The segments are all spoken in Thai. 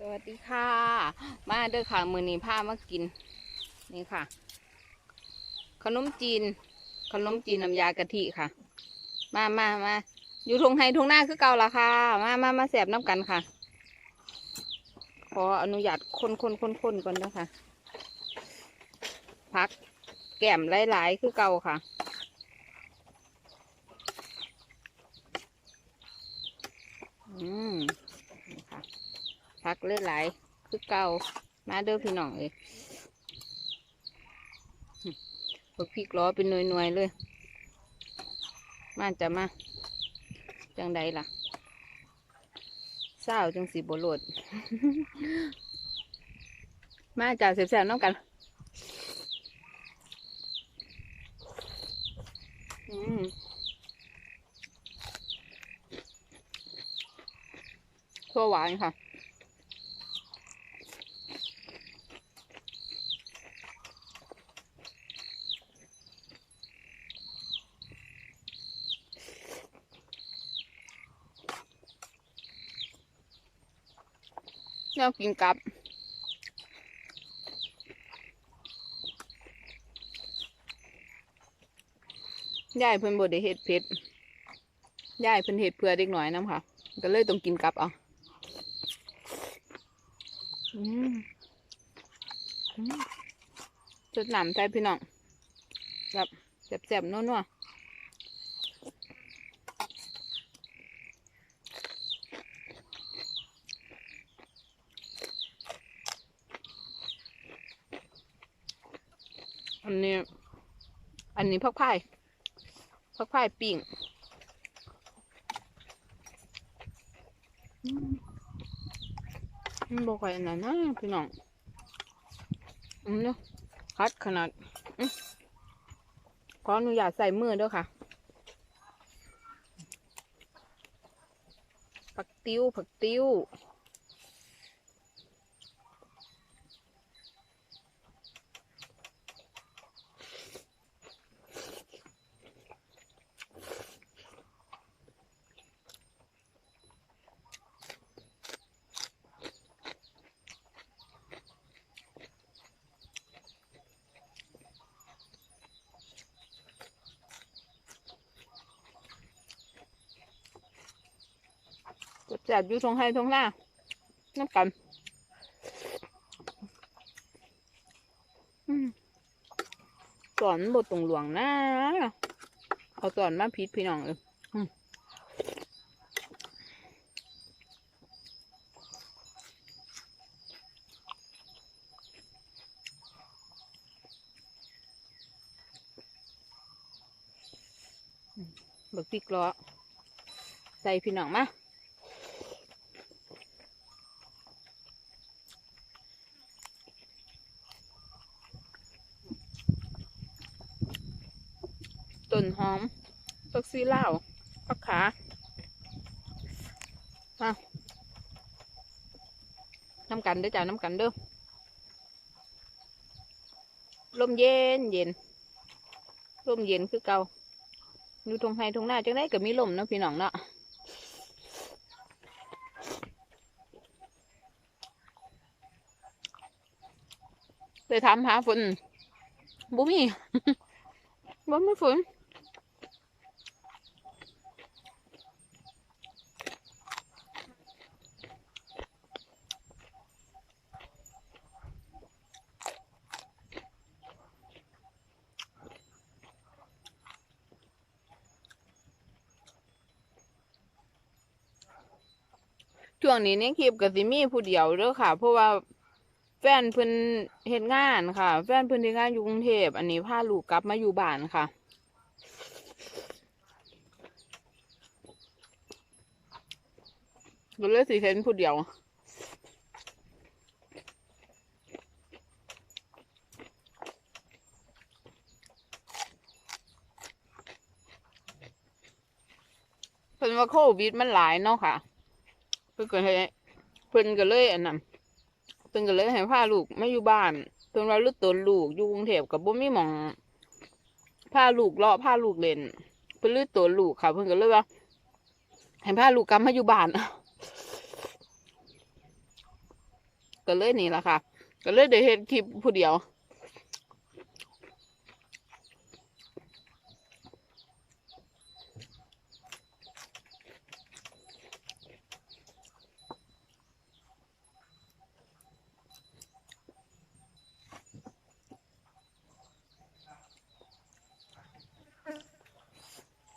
สวัสดีค่ะ มาเด้อค่ะมือนี้พามากิน นี่ค่ะ ขนมจีน ขนมจีนน้ำยากะทิค่ะ มามามาอยู่ทงไฮทงหน้าคือเก่าละค่ะ มามามาแสบน้ำกันค่ะ ขออนุญาตคนคนคนคนก่อนนะคะพักแก้มหลายๆ คือเก่าค่ะอืมนี่ค่ะ พักเลือดไหลายคือเก่ามาเด้อพี่น้องเลยพวกพริกล้อเป็นหน่วยๆเลย มาจะมา จังใดล่ะเศร้าจังสีบโลด มาจากเสียบๆน้องกันอืมตัวหวานค่ะ เรากินกับ ยายเพิ่นบ่ได้เฮ็ดเผ็ดยายเพิ่นเฮ็ดเพื่อเด็กน้อยนํค่ะ ก็เลยต้องกินกับเอาอืมอืมจดน้ำใจพี่น้องแบบแซ่บๆนัวๆ อันนี้ อันนี้พักพายพักพายปิ้งอืมมันบอกว่าอันนั้นนะพี่น้องอืมเนาะคัดขนาดอืมขออนุญาตใส่มือด้วยค่ะ ผักติ้วผักติ้ว จับอยู่ทงให้ทงหน้าน้ำกันสอนบทตรงหลวงนะเอาสอนมาพิษพี่น้องเลยบักพริกล้อใส่พี่น้องมา ต้นหอมผักซีลาวผักขามาน้ำกันเด้อจ้าน้ำกันเด้อลมเย็นเย็นลมเย็นคือเกาอยู่ตรงไฮตรงหน้าจังได้ก็มีลมเนาะพี่น้องเนาะเลยถามหาฝนบุมีบ่มีฝน วงนี้เนี่ยคลิปกับสิมีผู้เดียวเด้อค่ะ เพราะว่าแฟนเพิ่นเฮ็ดงานค่ะ แฟนเพิ่นเฮ็ดงานอยู่กรุงเทพอันนี้พาลูกกลับมาอยู่บ้านค่ะ ก็เลยสิเห็นผู้เดียวเพิ่นว่าโควิดมันหลายเนาะค่ะ เพิ่นก็ให้เพิ่นก็เลยอันนั้นเพิ่นก็เลยให้พาลูกมาอยู่บ้านเพิ่นว่าลูกตัวลูกอยู่กรุงเทพกับบ่มีหมองพาลูกเลาะพาลูกเล่นเพิ่นลือตัวลูกค่ะ เพิ่นก็เลยว่าให้พาลูกกลับมาอยู่บ้านก็เลยนี่แหละค่ะ ก็เลยได้เห็นคลิปผู้เดียว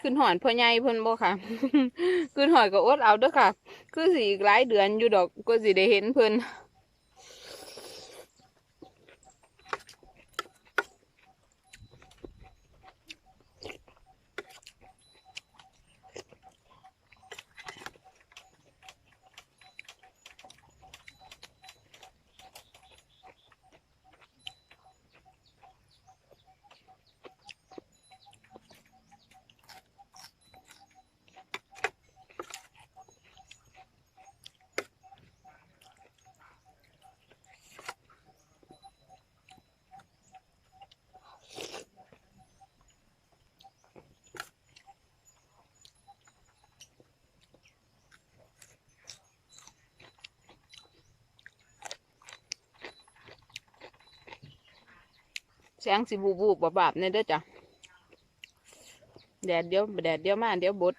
ขึ้นหอนพ่อใหญ่เพิ่นบ่ค่ะ ขึ้นหอยก็อดเอาเด้อค่ะ คือสิอีกหลายเดือนอยู่ดอกก็สิได้เห็นเพิ่น แสงสิบูบูบบาบเนี่ยเด้อจ้ะแดดเดียวแดดเดียวมาเดียวบด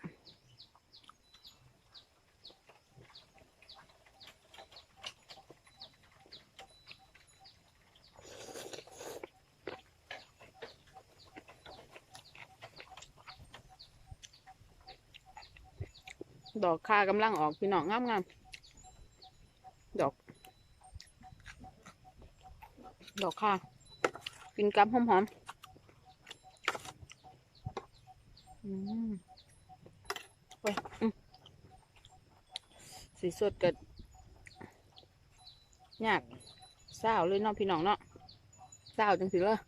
ดอกค่ากำลังออกพี่น้องงามงามๆดอก ดอกค่า กินกับหอมหอมอืมไปอืมสีสดกัดยากเศร้าวเลยเนาะพี่น้องเนาะเศร้าวจังสิเลย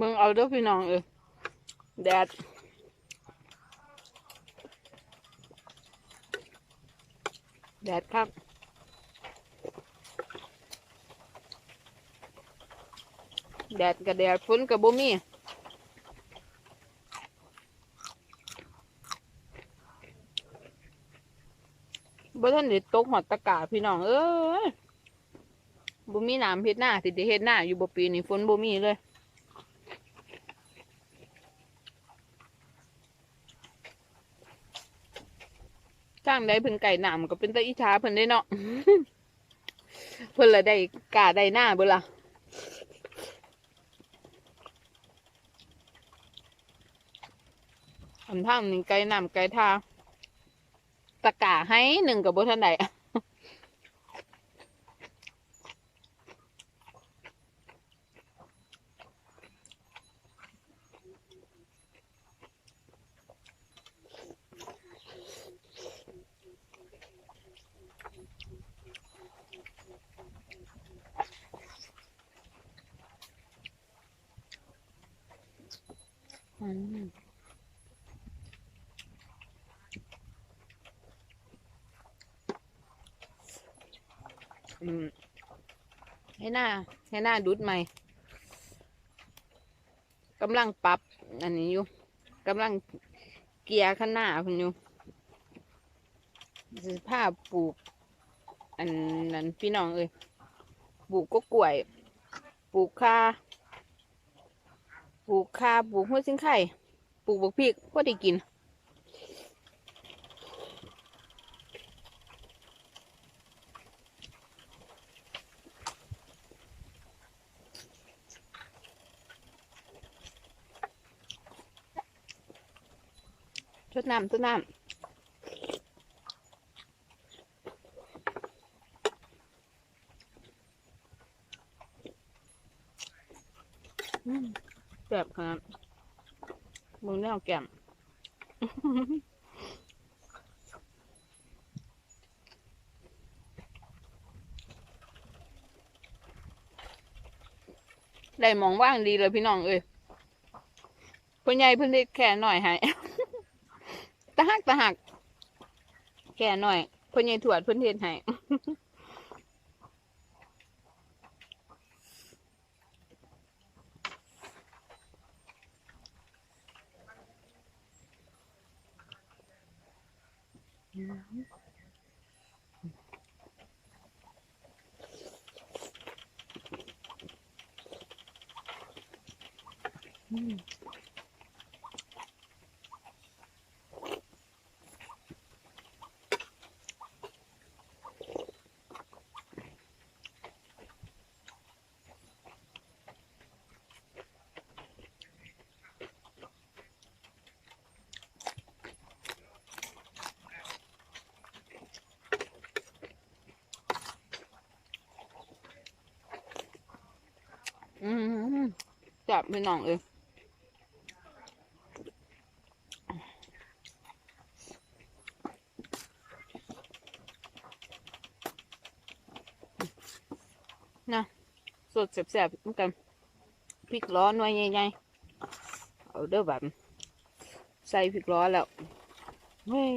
มึงเอาเด้อพี่น้องเออแดดแดดครับแดดกับแดดฝนกับบ่มีบ่ทันได้ตกหอดตะกาพี่น้อง เอ้ยบ่มีน้ำเฮ็ดหน้าสิดเฮ็ดหน้าอยู่บ่ปีนี้ฝนบ่มีเลย สร้างได้เพิ่นไก่หนามก็เป็นตาอิชาเพิ่นได้เนาะ เพิ่นละได้กาได้หน้าเบ่ล่ะอันทางนี่ไก่หนามไก่ทาตะกาให้หนึ่งกับบ่ทันใด อืมอืมให้หน้าให้หน้าดุดใหม่กำลังปรับ อันนี้อยู่กำลังเกียร์ข้างหน้าคุณอยู่สิผ้าปลูก อันนั้นพี่น้องเอ้ยปลูกก็กล้วย ปลูกคา ปลูกคาปลูกหัวซิงไข่ปลูกบักพริกก็ได้กินชดน้ำชดน้ำอืม แบบครับมึงแนวแก้มได้มองว่างดีเลยพี่น้องเอ้ยพ่อใหญ่เพิ่นเฮ็ดแค่หน่อยให้ตะหักตะหัก แค่หน่อยพ่อใหญ่ถวดเพิ่นเฮ็ดให้ Yeah. Hmm. อืมจับพี่น้องเอ้ยนะสดแสบๆเหมือนกันพริกร้อนหน่วยใหญ่ๆเอาเด้อแบบใส่พริกร้อนแล้วเฮ้ย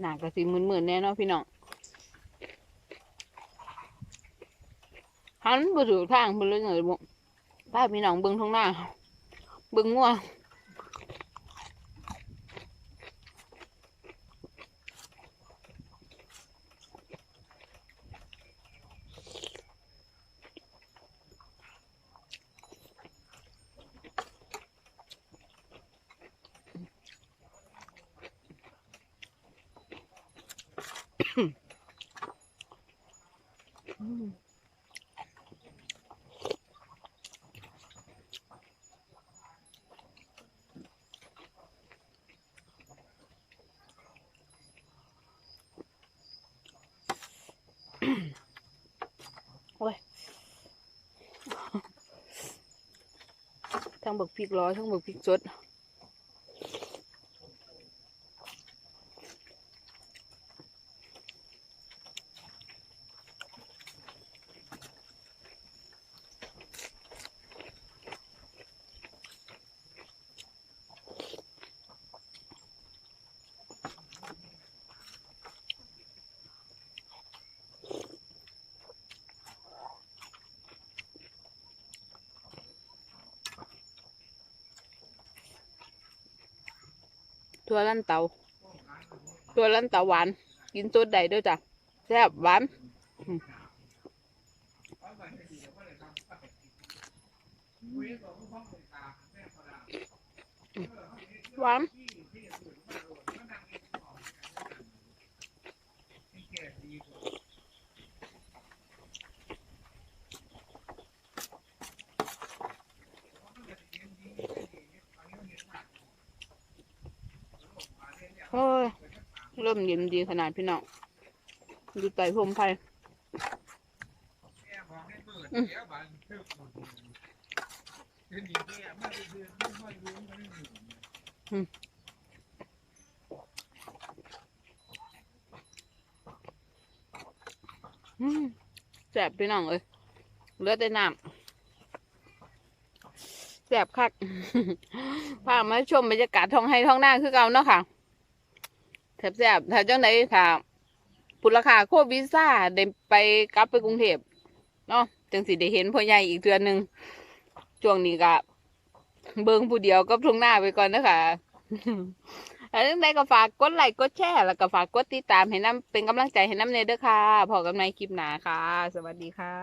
หนักกะสิหมื่นๆแน่นาะพี่น้องหันไปถือทางไปเลยเลยบุป้าพี่น้องเบิ้งท้องหน้าเบิ้งง่วง บักพริกร้อยทั้ ตัวลั่นเตา ตัวลั่นเตาหวาน กินตัวใดด้วยจ้ะแซ่บหวานหวานโอ้ยเริ่มเย็นดีขนาดพี่น้องดูไต่พรมไฟอืมอืมแสบพี่น้องเอ้ยเลือแต่น้ำแสบคักพามาชมบรรยากาศท้องให้ท้องหน้าคือเก่าเนาะค่ะ แสบแสบๆถ้าจังไดค่ะปุราคาโควิดซ่าได้ไปกลับไปกรุงเทพเนาะจังสิได้เห็นพ่อใหญ่อีกเดือนหนึ่งช่วงนี้ก็เบิ่งผู้เดียวกับทุ่งหน้าไปก่อนนะคะอันนี้ก็ฝากกดไลค์กดแชร์แล้วก็ฝากกดติดตามให้น้ำเป็นกำลังใจให้น้ำเนเด้อค่ะพอกันในคลิปหน้าค่ะ สวัสดีค่ะ